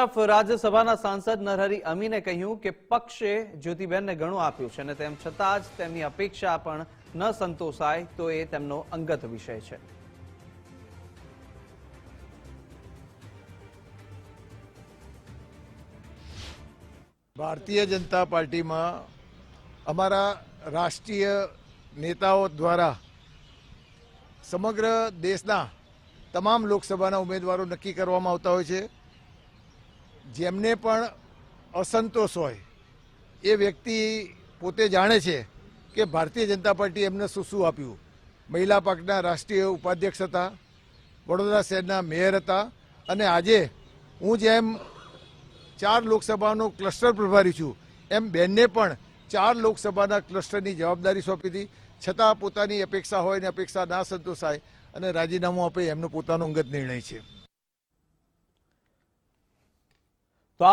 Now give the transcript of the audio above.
રાજ્યસભાના સાંસદ નરહરી અમીને કહ્યું કે પક્ષે જ્યોતિબેનને ઘણું આપ્યું છે અને તેમ છતાં જ તેમની અપેક્ષા પણ ન સંતોષાય તો એ તેમનો અંગત વિષય છે. ભારતીય જનતા પાર્ટીમાં અમારા રાષ્ટ્રીય નેતાઓ દ્વારા સમગ્ર દેશના તમામ લોકસભાના ઉમેદવારો નક્કી કરવામાં આવતા હોય છે. જેમને પણ અસંતોષ હોય, એ વ્યક્તિ પોતે જાણે છે કે ભારતીય જનતા પાર્ટી એમને શું શું આપ્યું. મહિલા પક્ષના રાષ્ટ્રીય ઉપાધ્યક્ષ હતા, વડોદરા શહેરના મેયર હતા અને આજે હું જેમ ચાર લોકસભાનો ક્લસ્ટર પ્રભારી છું, એમ બેનને પણ ચાર લોકસભાના ક્લસ્ટરની જવાબદારી સોંપી હતી. છતાં પોતાની અપેક્ષા હોય ને અપેક્ષા ના સંતોષાય અને રાજીનામું આપે એમનો પોતાનો અંગત નિર્ણય છે.